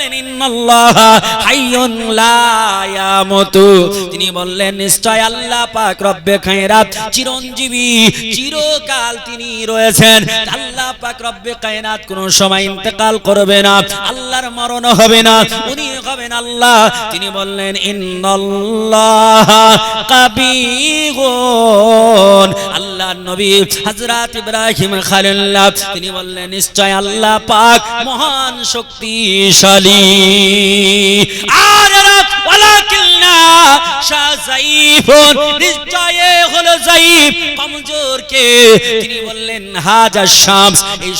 বললেন হাইয়ুন লা তিনি বললেন, নিশ্চয় আল্লাহ পাক রব্বে খায়রাত চিরঞ্জীবী, চিরকাল তিনি রয়েছেন। আল্লাহ পাক রব্বে কায়নাত সময় ইন্তেকাল করবে না, আল্লাহর মরণ হবে না, উনি হবেন আল্লাহ। তিনি বললেন, ইন্নাল্লাহ আল্লাহর নবী হযরত ইব্রাহিম খলিল্লাহ, তিনি বললেন, নিশ্চয় আল্লাহ পাক মহান শক্তিশালী তিনি বললেন হাজার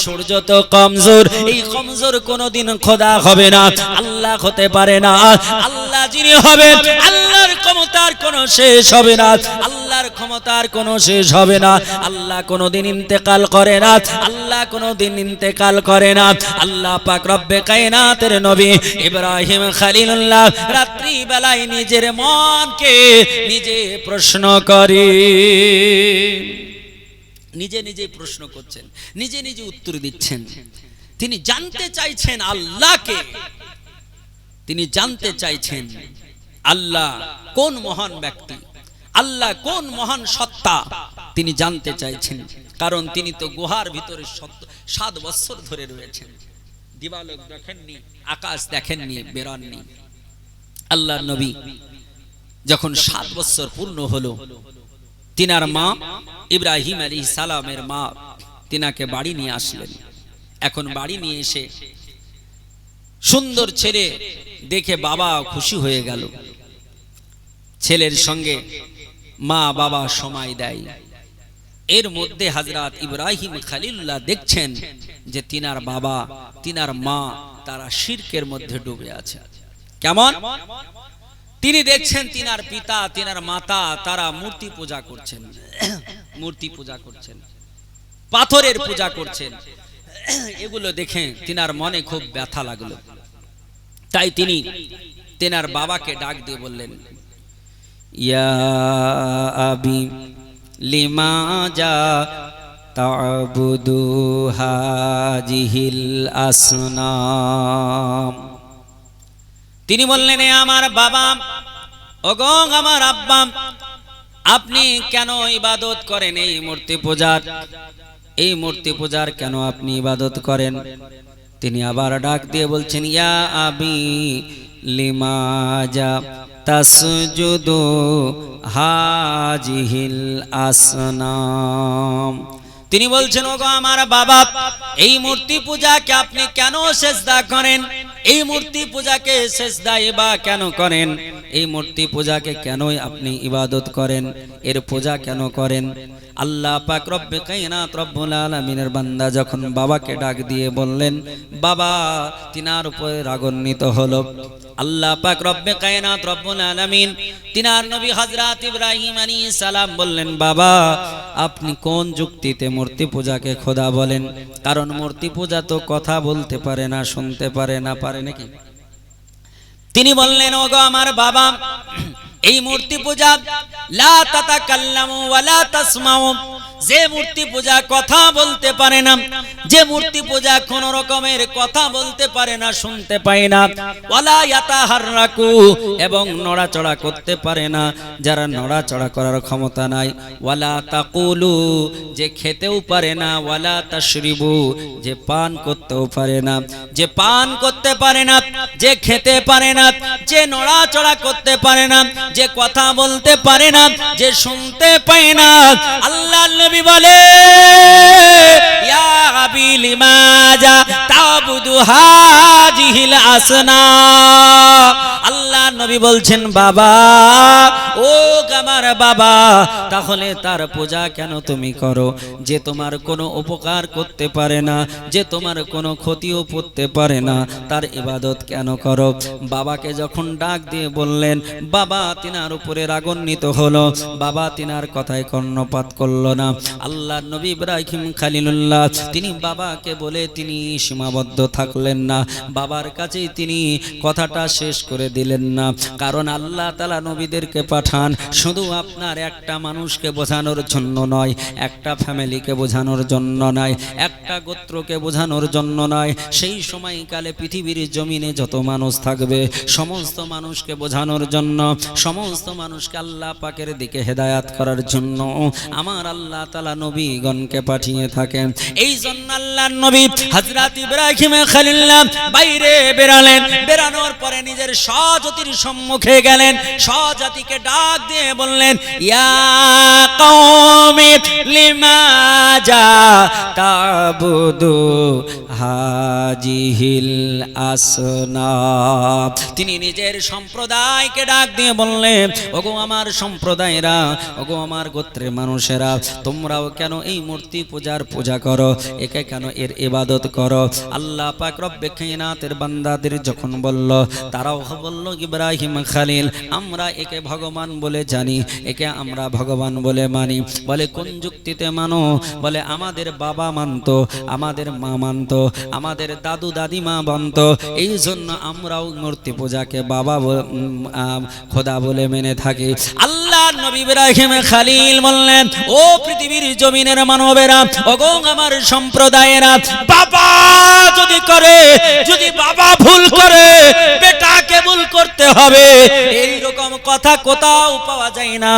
সূর্য তো কমজোর, এই কমজোর কোনোদিন খোদা হবে না, আল্লাহ হতে পারে না, আল্লাহ যিনি হবেন আল্লাহর ক্ষমতার কোনো শেষ হবে না। আল্লাহর ক্ষমতার কোনো শেষ হবে না। আল্লাহ কোনোদিন ইন্তেকাল করে না। আল্লাহ কোনোদিন ইন্তেকাল করে না। আল্লাহ পাক রব্বে কায়নাতের নবী ইব্রাহিম খলিলুল্লাহ রাত্রি বেলায় নিজের মনকে নিজে প্রশ্ন করে। নিজে নিজে প্রশ্ন করছেন, নিজে নিজে উত্তর দিচ্ছেন। তিনি জানতে চাইছেন আল্লাহকে। তিনি জানতে চাইছেন আল্লাহ কোন মহান ব্যক্তি? আল্লাহ কোন মহান সত্তা? তিনি জানতে চাইছেন। কারণ তিনি তো গুহার ভিতরে সাত বছর ধরে রয়েছেন। দিবালোক দেখেননি, আকাশ দেখেননি, বেরোননি। আল্লাহ নবী যখন সাত বছর পূর্ণ হলো, তিনার মা ইব্রাহিম আলী সালামের মা তিনাকে বাড়ি নিয়ে আসলেন। এখন বাড়ি নিয়ে এসে সুন্দর ছেলে দেখে বাবা খুশি হয়ে গেল। ছেলের সঙ্গে মা বাবা সময় দেয়। এর মধ্যে হাজরাত ইব্রাহিম খালিল্লাহ দেখছেন যে তিনার বাবা, তিনার মা তারা শিরকের মধ্যে ডুবে আছে। কেমন? তিনি দেখছেন তিনার পিতা, তিনার মাতা তারা মূর্তি পূজা করছেন, মূর্তি পূজা করছেন, পাথরের পূজা করছেন। এগুলো দেখে তিনার মনে খুব ব্যথা লাগল। তাই তিনি তেনার বাবাকে ডাক দিয়ে বললেন যা তাবুদু হাজিহিল আসনাম। তিনি বললেন, "এ আমার বাবা, ওগং আমার আব্বা, আপনি কেন ইবাদত করেন এই মূর্তি পূজার? এই মূর্তি পূজার কেন আপনি ইবাদত করেন? তিনি আবার ডাক দিয়ে বলছেন, ইয়া আবি লিমাজা তাসজুদু হাজিহিল আসনাম। তিনি বলছেন, ওগো আমার বাবা, এই মূর্তি পূজাকে আপনি কেন সেজদা করেন? এই মূর্তি পূজাকে সেজদাই বা কেন করেন? এই মূর্তি পূজাকে কেনই আপনি ইবাদত করেন? এর পূজা কেন করেন? আল্লাহ পাক রব্বে কায়নাত রব্বুল আলামিনের বান্দা যখন বাবাকে ডাক দিয়ে বললেন, বাবা, তিনার উপরে রাগান্বিত হলো। আল্লাহ পাক রব্বে কায়নাত রব্বুল আলামিন তিনার নবী হযরত ইব্রাহিম আলাইহিস সালাম বললেন, বাবা, আপনি কোন যুক্তিতে মূর্তি পূজাকে খোদা বলেন? কারণ মূর্তি পূজা তো কথা বলতে পারে না, শুনতে পারে না, পারে নাকি? তিনি বললেন, ওগো আমার বাবা এই মূর্তি পূজা লা তাতাকাল্লামু ওয়ালা তাসমাউ। যে মূর্তি পূজা কথা বলতে পারে না যে মূর্তি পূজা কোন রকমের কথা বলতে পারে না, শুনতে পায় না। ওয়ালা ইয়াতাহাররাকু, এবং নড়াচড়া করতে পারে না। যারা নড়াচড়া করার ক্ষমতা নাই, ওয়ালা তাকুলু, যে খেতেও পারে না, ওয়ালা তাশরিবু, যে পান করতেও পারে না। যে পান করতে পারে না, যে খেতে পারে না, যে নড়াচড়া করতে পারে না, যে কথা বলতে পারে না, যে শুনতে পায় না। আল্লাহ নবী বলে, ইয়া আবি লিমাজা তাবুদু হাজিহিল আসনা। আল্লাহ নবী বলছেন, বাবা, ও আমার বাবা, তাহলে তার পূজা কেন তুমি করো? যে তোমার কোনো উপকার করতে পারে না, যে তোমার কোনো ক্ষতিও করতে পারে না, তার ইবাদত কেন করো? বাবাকে যখন ডাক দিয়ে বললেন, বাবা, তিনার উপরে রাগান্বিত হলো। বাবা, তিনার কথায় কর্ণপাত করল না। আল্লাহ নবী ইব্রাহিম খালিলুল্লাহ, তিনি বাবাকে বলে তিনি সীমাবদ্ধ থাকলেন না। বাবার কাছেই তিনি কথাটা শেষ করে দিলেন না। কারণ আল্লাহ তালা নবীদেরকে পাঠান শুধু আপনার একটা মানুষকে বোঝানোর জন্য নয়, একটা ফ্যামিলিকে বোঝানোর জন্য নয়, একটা গোত্রকে বোঝানোর জন্য নয়। সেই সময়কালে পৃথিবীর জমিনে যত মানুষ থাকবে, সমস্ত মানুষকে বোঝানোর জন্য, সমস্ত মানুষকে আল্লাহ পাকের দিকে হেদায়াত করার জন্য আমার আল্লাহ তালা নবীগণকে পাঠিয়ে থাকেন। এই জন্য আল্লাহ নবী হযরত ইব্রাহিম খলিল্লাহ বাইরে বেরালেন বেরানোর পরে নিজের স্বজাতির সম্মুখে গেলেন। স্বজাতিকে ডাক দিয়ে বললেন, ইয়া কওমি লিমাজা তাবুদু হাজিহিল আসনাব তিনি নিজের সম্প্রদায়কে ডাক দিয়ে বললেন, ওগো আমার সম্প্রদায়েরা, ওগো আমার গোত্রের মানুষেরা, তোমরাও কেন এই মূর্তি পূজার পূজা করো? একে কেন এর ইবাদত করো? আল্লাহ পাক রব্বে কায়নাতের বান্দাদের যখন বলল, তারাও বলল, ইব্রাহিম খালিল, আমরা একে ভগবান বলে জানি, একে আমরা ভগবান বলে মানি। বলে, কোন যুক্তিতে মানো? বলে, আমাদের বাবা মানতো, আমাদের মা মানতো আমাদের দাদু দাদিমা মানত এই জন্য আমরাও মূর্তি পূজাকে বাবা খোদা বলে মেনে থাকি। আল্লাহ নবী খালিল বললেন, ও পৃথিবীর জমিনের মানবেরা, ওগো আমার সম্প্রদায়েরা, বাবা যদি করে, যদি বাবা ভুল করে, বেটাকে ভুল করতে হবে। এই রকম কথা কোথাও পাওয়া যায় না।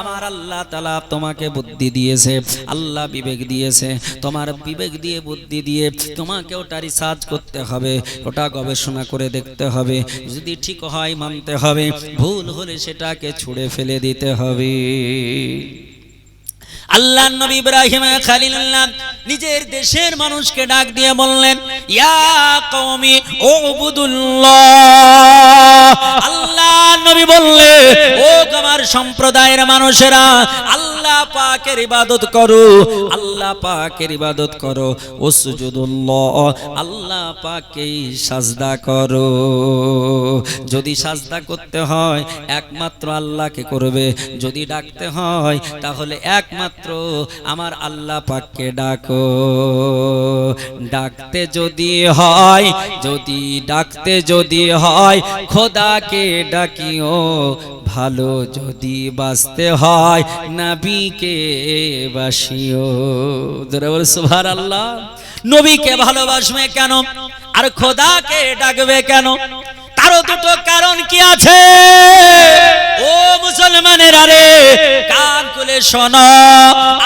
আমার আল্লাহ তালা তোমাকে বুদ্ধি দিয়েছে, আল্লাহ বিবেক দিয়েছে। তোমার বিবেক দিয়ে বুদ্ধি দিয়ে তোমাকে ওটা রিসার্চ করতে হবে, ওটা গবেষণা করে দেখতে হবে। যদি ঠিক হয়, মানতে হবে। ভুল হলে সেটাকে ছুড়ে ফেলে দিতে হবে। আল্লাহ নবী ইব্রাহিম খালিলুল্লাহ নিজের দেশের মানুষকে ডাক দিয়ে বললেন, ইয়া কওমি উবুদুল্লাহ। আল্লাহ নবী বললে, ও আমার সম্প্রদায়ের মানুষেরা, আল্লাহ পাকের ইবাদত করো, আল্লাহ পাকের ইবাদত করো ওসজুদুল্লাহ আল্লাহ পাকেই সাজদা করো। যদি সাজদা করতে হয়, একমাত্র আল্লাহকে করবে, যদি ডাকতে হয়, তাহলে একমাত্র আমার আল্লাহ পাককে ডাকো। ডাকতে যদি হয়, যদি ডাকতে যদি হয়, খোদাকে ডাকিও। ভালো যদি বাঁচতে হয়, নাবিকে বাসিও। জোরে বলে সুভার আল্লাহ নবীকে ভালোবাসবে কেন? আর খোদাকে ডাকবে কেন? তারও দুটো কারণ কি আছে? ও মুসলমানের আরে কান খুলে শোনো।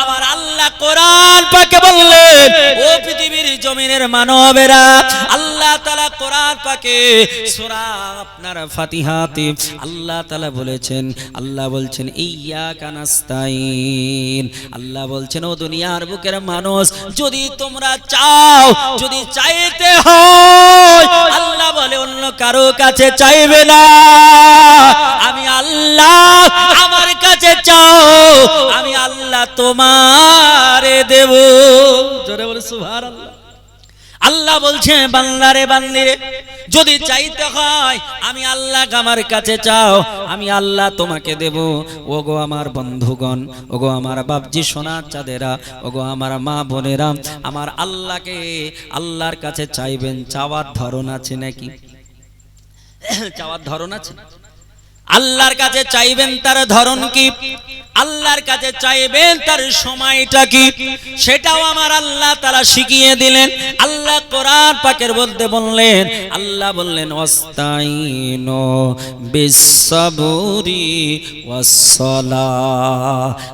আমার আল্লাহ কোরআন পাকে বললেন, ও পৃথিবীর জমিনের মানবেরা, আল্লাহ তাআলা কোরআন পাকে, সূরা আপনার ফাতিহাতে আল্লাহ তাআলা বলেছেন, আল্লাহ বলছেন ইয়া কানাস্তাইন আল্লাহ বলছেন, ও দুনিয়ার বুকের মানুষ, যদি তোমরা চাও, যদি চাইতে হয়, আল্লাহ বলে অন্য কারও কাছে চাইবে না। আমি আল্লাহ আমার কাছে চাও, আমি আল্লাহ তোমারে দেব। জোরে বলে সুভার আল্লাহ বলছে বান্দারে বান্দিরে যদি চাইতে হয় আমি আল্লাহ আমার কাছে চাও, আমি আল্লাহ তোমাকে দেব। ওগো আমার বন্ধুগণ, ওগো আমার বাপজি সোনার চাঁদেরা, ওগো আমার মা বোনেরা, আমার আল্লাহকে আল্লাহর কাছে চাইবেন, চাওয়ার ধরন আছে নাকি? চাওয়ার ধরন আছে? আল্লাহর কাছে চাইবেন তার ধরন কি? আল্লাহর কাছে চাইবেন তার সময়টা কি? সেটাও আমার আল্লাহ তারা শিখিয়ে দিলেন। আল্লাহ কোরআন পাকের বলতে বললেন, আল্লাহ বললেন, অস্তাইনো বিশ্বরি ওয়াসসালা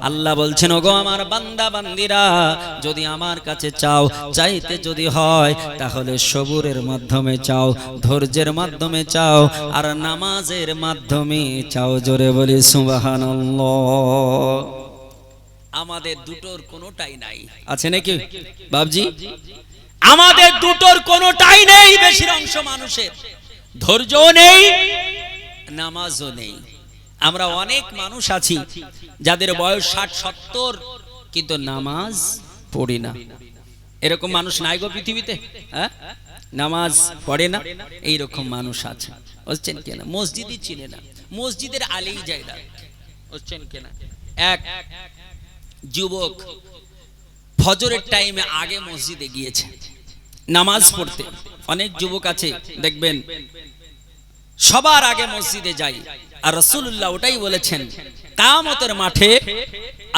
আল্লাহ বলছেন, ওগো আমার বান্দা, বান্দিরা, যদি আমার কাছে চাও, চাইতে যদি হয়, তাহলে সবুরের মাধ্যমে চাও, ধৈর্যের মাধ্যমে চাও, আর নামাজের মাধ্যমে চাও জোরে বলি সুবহানাল্লাহ। আমাদের দুটোর কোনোটাই নাই। আছে নাকি? বাবজি আমাদের দুটোর কোনোটাই নেই বেশির অংশ মানুষের। ধৈর্যও নেই নামাজও নেই। আমরা অনেক মানুষ আছি যাদের বয়স ষাট সত্তর কিন্তু নামাজ পড়ি না। এরকম মানুষ নাই গো পৃথিবীতে? হ্যাঁ? নামাজ পড়ে না? এইরকম মানুষ আছে। বুঝছেন কেনা? মসজিদই চিনে না। মসজিদের আলেই যায় না বুঝছেন কেনা? এক যুবক ফজরের টাইমে আগে মসজিদে গিয়েছে। নামাজ পড়তে। অনেক যুবক আছে দেখবেন। সবার আগে মসজিদে যাই আর রসুল্লাহ ওটাই বলেছেন কামতের মাঠে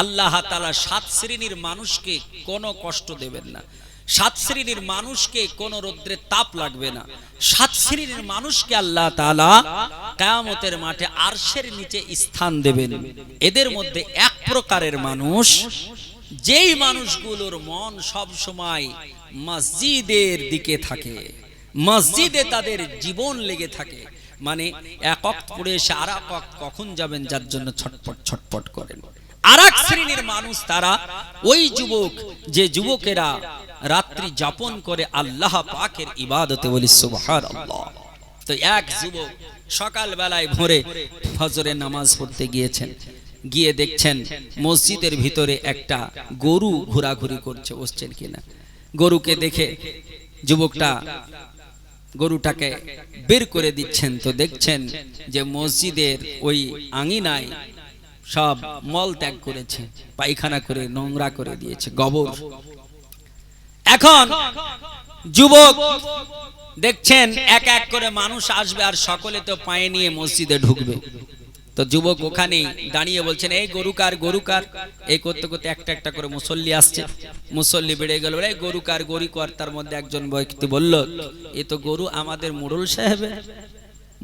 আল্লাহ তালা সাত শ্রেণির মানুষকে কোনো কষ্ট দেবেন না। সাত শ্রেণির মানুষকে কোন রৌদ্রে তাপ লাগবে না। সাত শ্রেণির মানুষকে আল্লাহ তালা কায়ামতের মাঠে আরশের নিচে স্থান দেবেন। এদের মধ্যে এক প্রকারের মানুষ, যেই মানুষগুলোর মন সব সময় মসজিদের দিকে থাকে। মসজিদে তাদের জীবন লেগে থাকে। মানে এক অক্ত পড়ে এসে আর এক কখন যাবেন যার জন্য ছটপট ছটপট করেন। আর এক শ্রেণির মানুষ তারা ওই যুবক, যে যুবকেরা রাত্রি যাপন করে আল্লাহ পাকের ইবাদতে বলি সুবহান তো এক যুবক সকাল বেলায় ভোরে ফজরের নামাজ পড়তে গিয়েছেন। গিয়ে দেখছেন মসজিদের ভিতরে একটা গরু ঘোরাঘুরি করছে, বসছেন কিনা। গরুকে দেখে যুবকটা গরুটাকে বের করে দিচ্ছেন। তো দেখছেন যে মসজিদের ওই আঙিনায় সব মল ত্যাগ করেছে, পায়খানা করে, নোংরা করে দিয়েছে, গোবর এখন যুবক দেখছেন এক এক করে মানুষ আসবে আর সকলে তো পায়ে নিয়ে মসজিদে ঢুকবে। তো যুবক ওখানেই দাঁড়িয়ে বলছেন, এই গরুকার গরুকার এই করতে করতে একটা একটা করে মুসল্লি আসছে। মুসল্লি বেড়ে গেল, এই গরুকার গরু কর। তার মধ্যে একজন ব্যক্তি বলল, এ তো গরু আমাদের মুরুল সাহেবের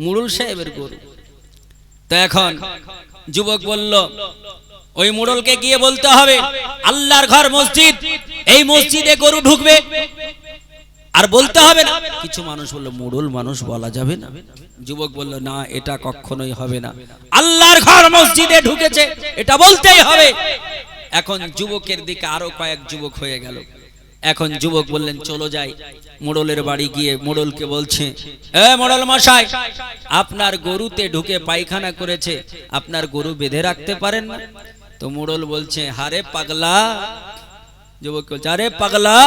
মুরুল সাহেবের গরু। তো এখন যুবক বলল ওই মোড়লকে গিয়ে বলতে হবে, আল্লাহর ঘর মসজিদ, এই মসজিদে গরু ঢুকবে। আর বলতে হবে না, কিছু মানুষ বলল, মোড়ল মানুষ বলা যাবে না। যুবক বলল, না, এটা কখনোই হবে না। আল্লাহর ঘর মসজিদে ঢুকেছে, এটা বলতেই হবে। এখন যুবকের দিকে আরও কয়েক যুবক হয়ে গেল। এখন যুবক বললেন, চলো যাই। মোড়লের বাড়ি গিয়ে মোড়লকে বলছে, এ মোড়ল মশাই, আপনার গরুতে ঢুকে পায়খানা করেছে, আপনার গরু বেঁধে রাখতে পারেন না? তো মোড়ল বলছে হারে পাগলা। যুবক বলছে আরে পাগলা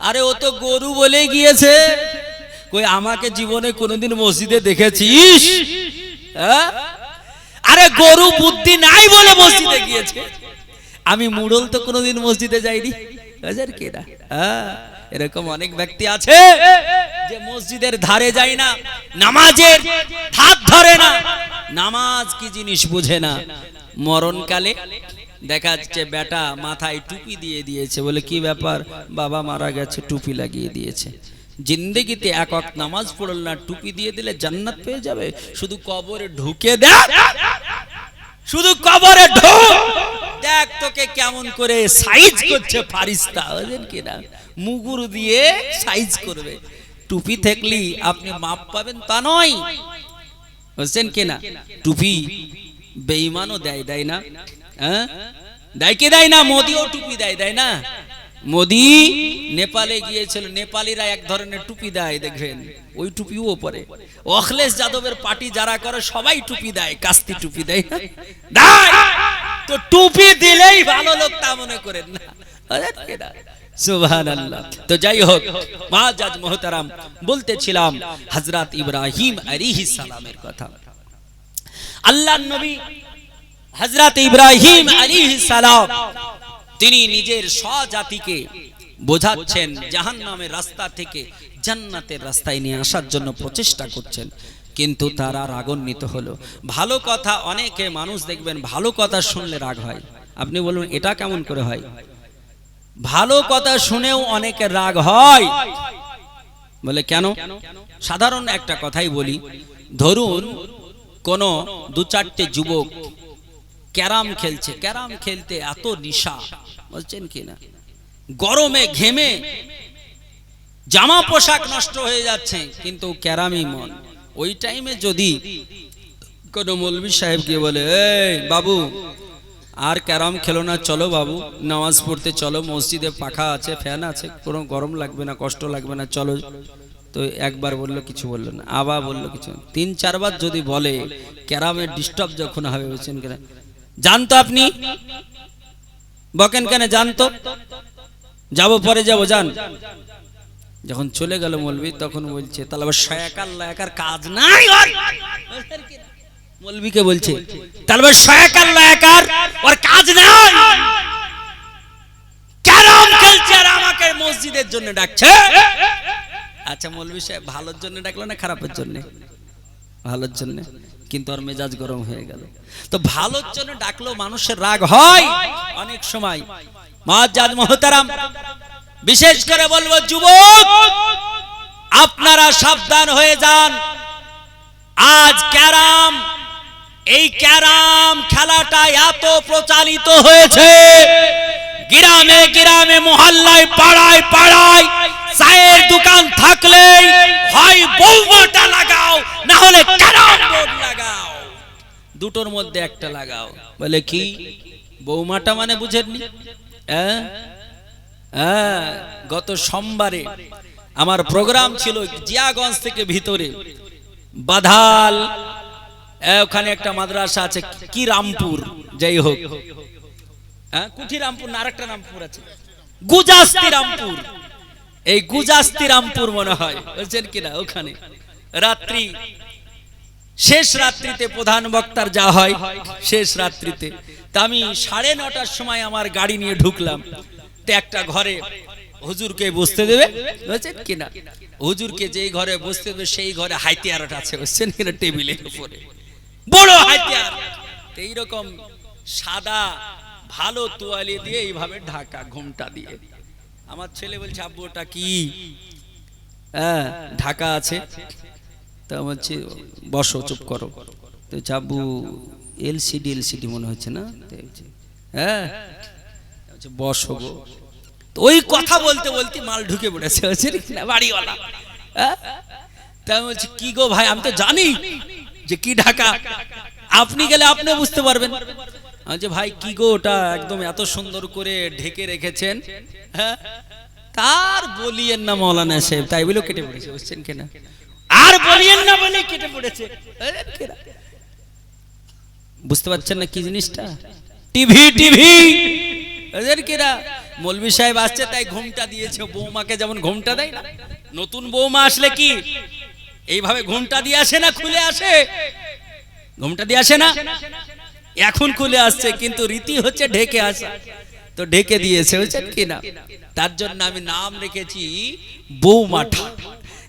আরে ও তো গরু বলে গিয়েছে। কই আমাকে জীবনে কোনোদিন মসজিদে দেখেছিস? হ্যাঁ? আরে গরু বুদ্ধি নাই বলে মসজিদে গিয়েছে। আমি মুড়ল তো কোনোদিন মসজিদে যাইনি। না হ্যাঁ, এরকম অনেক ব্যক্তি আছে যে মসজিদের ধারে যায় না নামাজের হাত ধরে না নামাজ কি জিনিস বুঝে না। মরণকালে দেখা যাচ্ছে বেটা মাথায় টুপি দিয়ে দিয়েছে বলে, কি ব্যাপার? বাবা মারা গেছে, টুপি লাগিয়ে দিয়েছে। জিন্দগিতে এক এক নামাজ পড়ল না, টুপি দিয়ে দিলে জান্নাত পেয়ে যাবে। শুধু কবরে ঢুকে দেখ, শুধু কবরে ঢোক, দেখ তোকে কেমন করে সাইজ করছে ফারিস্তা। বুঝলেন কি না? মুগুর দিয়ে সাইজ করবে। টুপি থাকলি আপনি মাপ পাবেন তা নয়। বুঝছেন কি না? টুপি বেঈমানও দেয় দেয় না? হ্যাঁ? দেয় কি দেয় না? মোদিও টুপি দেয় দেয় না? মোদি নেপালে গিয়েছিল, নেপালিরা এক ধরনের টুপি দেয়, দেখবেন। ওই টুপিও পরে। অখলেশ যাদবের পার্টি যারা করে, সবাই টুপি দেয়, কাস্তি টুপি দেয়। তো টুপি দিলেই ভালো লোক তা মনে করেন না। তো যাই হোক মোহতারাম, বলতেছিলাম, হযরত ইব্রাহিম আলাইহিস সালামের কথা। আল্লাহর নবী হযরত ইব্রাহিম আলাইহিস সালাম তিনি নিজের স্বজাতিকে বোঝাচ্ছেন জাহান্নামের রাস্তা থেকে জান্নাতের রাস্তায় নিয়ে আসার জন্য প্রচেষ্টা করছেন। কিন্তু তারা রাগান্বিত হলো। ভালো কথা, অনেকে মানুষ দেখবেন ভালো কথা শুনলে রাগ হয়। আপনি বলুন, এটা কেমন করে হয়? ভালো কথা শুনেও অনেকের রাগ হয়। বলে কেন? সাধারণ একটা কথাই বলি। ধরুন কোন দু চারটে যুবক ক্যারাম খেলছে। ক্যারাম খেলতে এত নিশা। বলছেন কি না? গরমে ঘেমে জামা পোশাক নষ্ট হয়ে যাচ্ছে, কিন্তু ক্যারামই মন। ওই টাইমে যদি কোন মৌলবী সাহেব গিয়ে বলে, এই বাবু, আর ক্যারাম খেলো না, চলো বাবু, নামাজ পড়তে চলো, মসজিদে পাখা আছে, ফ্যান আছে, কোনো গরম লাগবে না, কষ্ট লাগবে না, চলো তো একবার বলল, কিছু বলল না। আবার বলল, কিছু তিন, চারবার যদি বলে ক্যারামের ডিস্টার্ব যখন হবে, বলছেন কেন? জানতো আপনি? বকেন কেন, জানতো? যাব, পরে যাব, যান। যখন চলে গেল মলবি তখন বলছে, তাহলে আবার শয়াকার লয়াকার কাজ নাই। মলবিকে বলছে, তাহলে আবার শয়াকার লয়াকার ওর কাজ নাই। ক্যারাম খেলছে আর আমাকে মসজিদের জন্য ডাকছে। আচ্ছা মৌলভী সাহেব, ভালোর জন্য ডাকলো না খারাপের জন্য? ভালোর জন্য। কিন্তু ওর মেজাজ গরম হয়ে গেল। তো ভালোর জন্য ডাকলো মানুষের রাগ হয় অনেক সময়। মহাজাদ মহতারাম, বিশেষ করে বলব, যুবক, আপনারা সাবধান হয়ে যান। আজ ক্যারাম, এই ক্যারাম খেলাটা এত প্রচালিত হয়েছে। গ্রামে গ্রামে, মহল্লায়, পাড়ায় পাড়ায় চায়ের দোকান থাকলেই হয় বৌমাটা লাগাও না হলে ক্যারাম বোর্ড লাগাও। দুটোর মধ্যে একটা লাগাও। বলে কি? বৌমাটা মানে বুঝেননি? হ্যাঁ? হ্যাঁ গত সোমবারে আমার প্রোগ্রাম ছিল জিয়াগঞ্জ থেকে ভিতরে, বাধাল। ওখানে একটা মাদ্রাসা আছে কি রামপুর যাই হোক। হ্যাঁ কুঠি রামপুর না, আরেকটা রামপুর আছে। গুজাস্তি রামপুর। এই গুজাস্তি রামপুর মনে হয়। বুঝছেন কিনা ওখানে? রাত্রি, শেষ রাত্রিতে প্রধান বক্তার যা হয়, শেষ রাত্রিতে। তা আমি সাড়ে নটার সময় আমার গাড়ি নিয়ে ঢুকলাম। তো একটা ঘরে হুজুরকে বসতে দেবে। বুঝছেন কিনা হুজুরকে যেই ঘরে বসতে দেবে, সেই ঘরে হাইতিয়ারটা আছে। বুঝছেন কিনা টেবিলের উপরে। বড় হাইতিয়ার! এইরকম সাদা, ভালো তোয়ালি দিয়ে এইভাবে ঢাকা ঘুমটা দিয়ে। আমার ছেলে বলছে, আব্বু, ওটা কি? হ্যাঁ ঢাকা আছে। তা বলছি বসো, চুপ করো। তো চাবু এলসিডি এলসিডি মনে হচ্ছে না? হ্যাঁ। বসো গো। তো ওই কথা বলতে বলতে মাল ঢুকে পড়েছে। বাড়িওয়ালা। হ্যাঁ? তা আমি বলছি, কি গো ভাই, আমি তো জানি যে কি ঢাকা। আপনি গেলে আপনি বুঝতে পারবেন। যে ভাই, কি গো ওটা? একদম এত সুন্দর করে ঢেকে রেখেছেন। হ্যাঁ? তার বলিয়েন না মৌলানা সাহেব, তাই বলেও কেটে পড়েছে, বুঝছেন কিনা আর বলিয়েন না বলে কেটে পড়েছে। বুঝতে পারছেন না কি জিনিসটা? TV TV. কিরা মৌলভি সাহেব আসছে, তাই ঘুমটা দিয়েছে। বৌমাকে যেমন ঘুমটা দেয় না, নতুন বৌমা আসলে কি? এইভাবে ঘুমটা দিয়ে আসে না, খুলে আসে? ঘুমটা দিয়ে আসে না? এখন খুলে আসছে, কিন্তু রীতি হচ্ছে ঢেকে আসা। তো ঢেকে দিয়েছে বুঝছেন কি না তার জন্য আমি নাম রেখেছি বৌমাঠা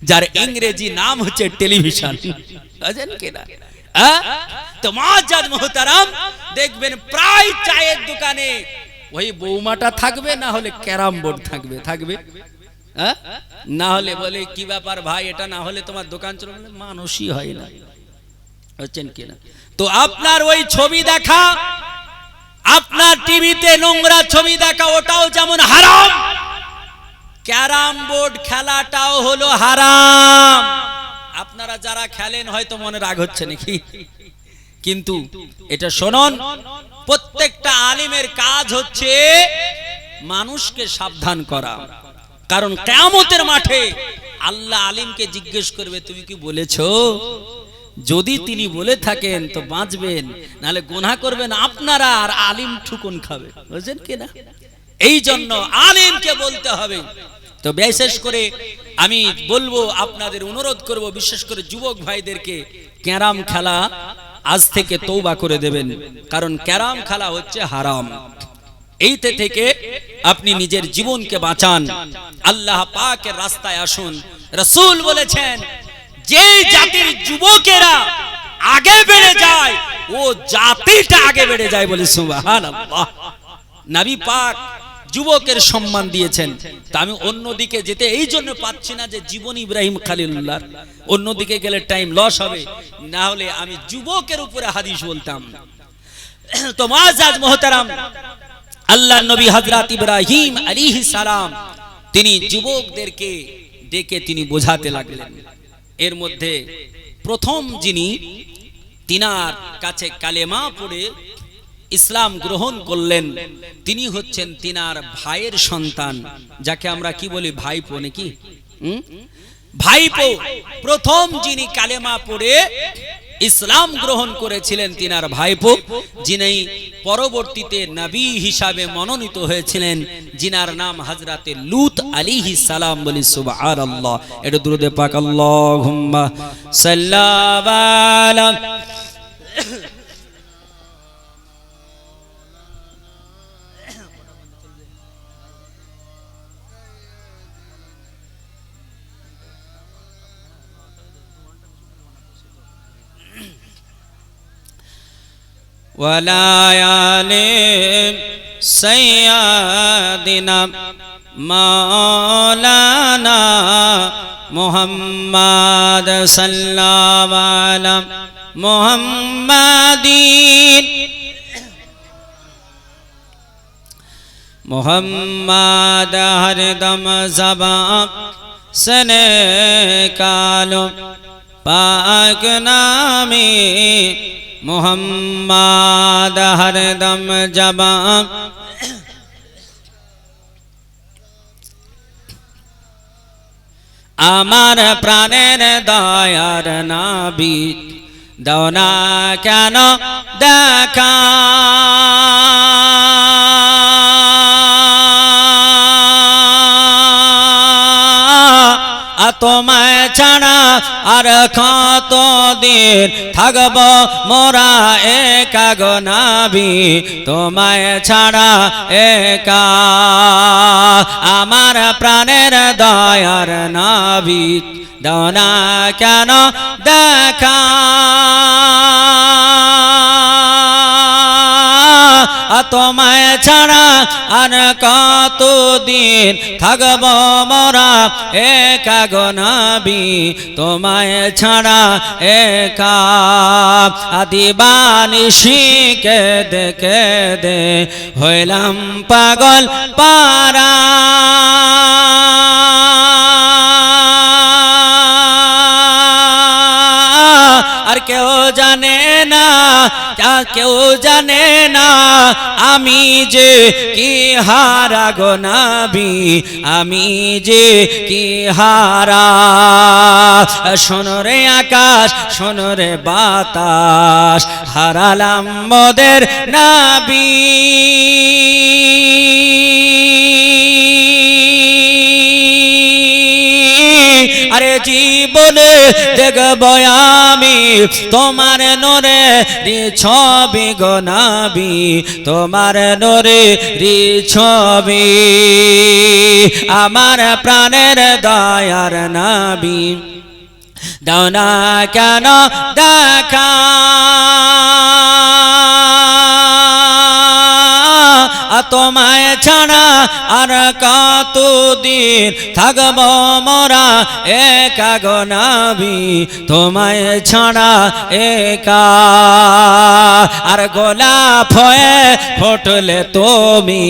যার ইংরেজি নাম হচ্ছে টেলিভিশন। বুঝছেন কি না হ্যাঁ? দেখবেন প্রায় চায়ের দোকানে ওই থাকবে, না হলে ক্যারাম বোর্ড থাকবে থাকবে? হ্যাঁ? বলে, কি ব্যাপার ভাই, এটা না হলে তোমার দোকান মানুষই হয় না। হচ্ছেন কিনা? তো আপনার ওই ছবি দেখা, আপনার টিভিতে নোংরা ছবি দেখা, ওটাও যেমন হারাম। ক্যারাম বোর্ড খেলাটাও হলো হারাম। আপনারা যারা খেলেন, হয়তো মনে রাগ হচ্ছে নাকি? কিন্তু এটা শোনন, প্রত্যেকটা আলিমের কাজ হচ্ছে মানুষকে সাবধান করা। কারণ কেয়ামতের মাঠে আল্লাহ আলিমকে জিজ্ঞেস করবে, তুমি কি বলেছ? যদি তিনি বলে থাকেন তো বাঁচবেন, নাহলে গোনা করবেন আপনারা আর আলিম ঠুকুন খাবে। বুঝছেন কিনা এই জন্য আলিমকে বলতে হবে। তো বিশেষ করে আমি বলব, আপনাদের অনুরোধ করব, বিশেষ করে যুবক ভাইদেরকে, ক্যারাম খেলা আজ থেকে তৌবা করে দেবেন। কারণ ক্যারাম খেলা হচ্ছে হারাম। এইতে থেকে আপনি নিজের জীবনকে বাঁচান। আল্লাহ পাকের রাস্তায় আসুন। রসুল বলেছেন যে জাতির যুবকেরা আগে বেড়ে যায়, ও জাতিটা আগে বেড়ে যায় বলে সুবাহান নবী পাক যুবকের সম্মান দিয়েছেন। তা আমি অন্যদিকে যেতে এই জন্য পাচ্ছি না যে জীবন ইব্রাহিম খালিল্লাহ অন্যদিকে গেলে টাইম লস হবে। না হলে আমি যুবকের উপরে হাদিস বলতাম। তো মাজাজ মোহতারাম আল্লাহ নবী হজরত ইব্রাহিম আলাইহিস সালাম, তিনি যুবকদেরকে ডেকে তিনি বোঝাতে লাগলেন। এর মধ্যে প্রথম যিনি, তিনার কাছে কালেমা পড়ে ইসলাম গ্রহণ করলেন, তিনি হচ্ছেন তিনার ভাইয়ের সন্তান, যাকে আমরা কি বলি, ভাইপো নাকি? ভাইপো, প্রথম যিনি কালেমা পড়ে ইসলাম গ্রহণ করেছিলেন তিনার ভাইপো, যিনি পরবর্তীতে নবী হিসাবে মনোনীত হয়েছিলেন, যিনার নাম হাজরাতে লুত আলী সালাম বলি সুবাহ এটা দুরুদে পাক আল্লাহ ولا سيدنا مولانا محمد صلى الله على محمد محمد ہر دم زباں سن کالو پاک نامی মোহাম্মদ হরদম জবা আমার প্রাণের দয়ার নাবি দাও না কেন দেখা আ তোমায় ছাড়া আর কত দিন থাকব মোরা একা গো নাবি তোমায় ছাড়া একা আমার প্রাণের দয়ার নাবি দনা কেন দেখা? তোমায় ছাড়া আর কতদিন থাকব মরা একা গনাবি তোমায় ছাড়া একা আদিবানিশিকে দেখে দে, হইলাম পাগল পারা যা কেউ জানে না, আমি যে কি হারা গো নাবি, আমি যে কি হারা। শোনরে আকাশ শোনরে বাতাস, হারালাম মোদের নাবি। আরে জীবনে দেখব আমি, তোমার নরে রি ছবি গনাবি, তোমার নরে রি ছবি, আমার প্রাণের দয়ার নাবি। দাও না কেন দেখা? কতদিন থাকব মোরা একা গনাবি তোমায় ছাড়া একা। আর গোলাপ হয়ে ফুটলে তুমি,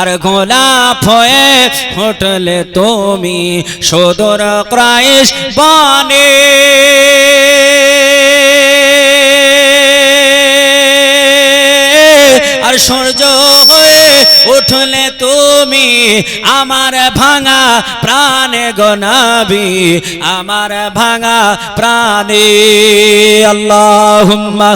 আর গোলাপ হয়ে ফুটলে তুমি, সদর ক্রাইশ বনে আর সূর্য হয়ে উঠলে তুমি আমার ভাঙা প্রাণে গনাবি আমার ভাঙা প্রাণে। আল্লাহুম্মা